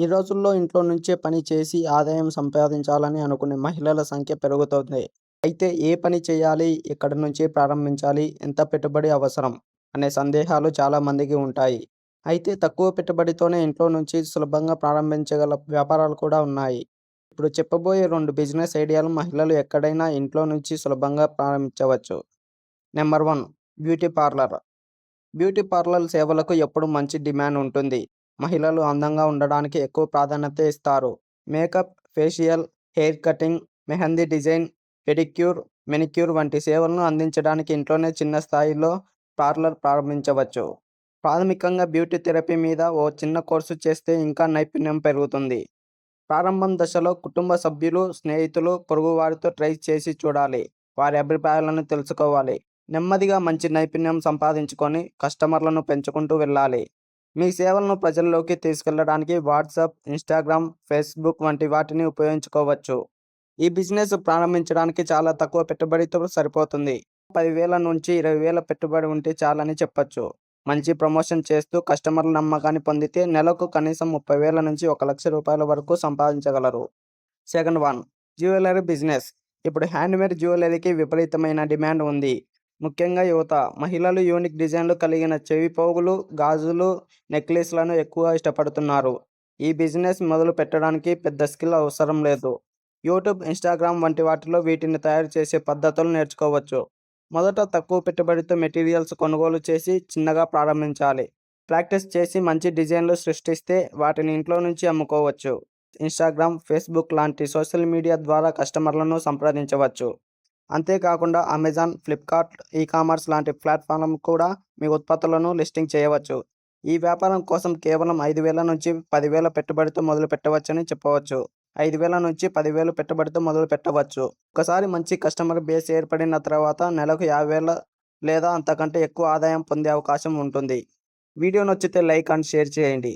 ఈ రోజుల్లో ఇంట్లో నుంచే పని చేసి ఆదాయం సంపాదించాలని అనుకునే మహిళల సంఖ్య పెరుగుతోంది. అయితే ఏ పని చేయాలి? ఎక్కడి నుంచి ప్రారంభించాలి? ఎంత పెట్టుబడి అవసరం? అనే సందేహాలు చాలా మందికి ఉంటాయి. అయితే తక్కువ పెట్టుబడితోనే ఇంట్లో నుంచి సులభంగా ప్రారంభించగల వ్యాపారాలు కూడా ఉన్నాయి. ఇప్పుడు చెప్పబోయే రెండు బిజినెస్ ఐడియాలు మహిళలు ఎక్కడైనా ఇంట్లో నుంచి సులభంగా ప్రారంభించవచ్చు. Number one beauty parlour. Beauty parlour సేవలకు ఎప్పుడూ మంచి డిమాండ్ ఉంటుంది. మహిళలు అందంగా ఉండడానికి ఎక్కువ ప్రాధాన్యత ఇస్తారు. Makeup, facial, hair cutting, mehndi design, pedicure, manicure వంటి సేవలను అందించడానికి ఇంట్లోనే చిన్న స్థాయిలో పార్లర్ ప్రారంభించవచ్చు. ప్రాథమికంగా బ్యూటీ థెరపీ మీద ఓ చిన్న కోర్సు చేస్తే ఇంకా నైపుణ్యం పెరుగుతుంది. ప్రారంభం దశలో కుటుంబ సభ్యులు, స్నేహితులు, పొరుగువారితో ట్రై చేసి చూడాలి. వారి అభిప్రాయాలను తెలుసుకోవాలి. నెమ్మదిగా మంచి నైపుణ్యం సంపాదించుకొని కస్టమర్లను పెంచుకుంటూ వెళ్ళాలి మీ సేవలను ప్రజల్లోకి తీసుకెళ్ళడానికి వాట్సాప్, ఇన్స్టాగ్రామ్, ఫేస్బుక్ వంటి వాటిని ఉపయోగించుకోవచ్చు. ఈ బిజినెస్ ప్రారంభించడానికి చాలా తక్కువ పెట్టుబడితో సరిపోతుంది. పది వేల నుంచి ఇరవై వేల పెట్టుబడి ఉంటే చాలని చెప్పొచ్చు. మంచి ప్రమోషన్ చేస్తూ కస్టమర్ల నమ్మకాన్ని పొందితే నెలకు కనీసం ముప్పై వేల నుంచి ఒక లక్ష రూపాయల వరకు సంపాదించగలరు. Second one jewellery business. ఇప్పుడు హ్యాండ్మేడ్ జ్యువెలరీకి విపరీతమైన డిమాండ్ ఉంది. ముఖ్యంగా యువత, మహిళలు యూనిక్ డిజైన్లు కలిగిన చెవిపోగులు, గాజులు, నెక్లెస్లను ఎక్కువ ఇష్టపడుతున్నారు. ఈ బిజినెస్ మొదలు పెట్టడానికి పెద్ద స్కిల్ అవసరం లేదు. యూట్యూబ్, ఇన్స్టాగ్రామ్ వంటి వాటిలో వీటిని తయారు చేసే పద్ధతులు నేర్చుకోవచ్చు. మొదట తక్కువ పెట్టుబడితో మెటీరియల్స్ కొనుగోలు చేసి చిన్నగా ప్రారంభించాలి. ప్రాక్టీస్ చేసి మంచి డిజైన్లు సృష్టిస్తే వాటిని ఇంట్లో నుంచి అమ్ముకోవచ్చు. ఇన్స్టాగ్రామ్, ఫేస్బుక్ లాంటి సోషల్ మీడియా ద్వారా కస్టమర్లను సంప్రదించవచ్చు. అంతేకాకుండా అమెజాన్, ఫ్లిప్కార్ట్, ఈ-కామర్స్ లాంటి ప్లాట్ఫామ్ కూడా మీ ఉత్పత్తులను లిస్టింగ్ చేయవచ్చు. ఈ వ్యాపారం కోసం కేవలం ఐదు వేల నుంచి పదివేల పెట్టుబడితో మొదలు పెట్టవచ్చని చెప్పవచ్చు. ఐదు వేల నుంచి పదివేలు పెట్టుబడితో మొదలు పెట్టవచ్చు. ఒకసారి మంచి కస్టమర్ బేస్ ఏర్పడిన తర్వాత నెలకు యాభై వేల లేదా అంతకంటే ఎక్కువ ఆదాయం పొందే అవకాశం ఉంటుంది. వీడియో నచ్చితే లైక్ అండ్ షేర్ చేయండి.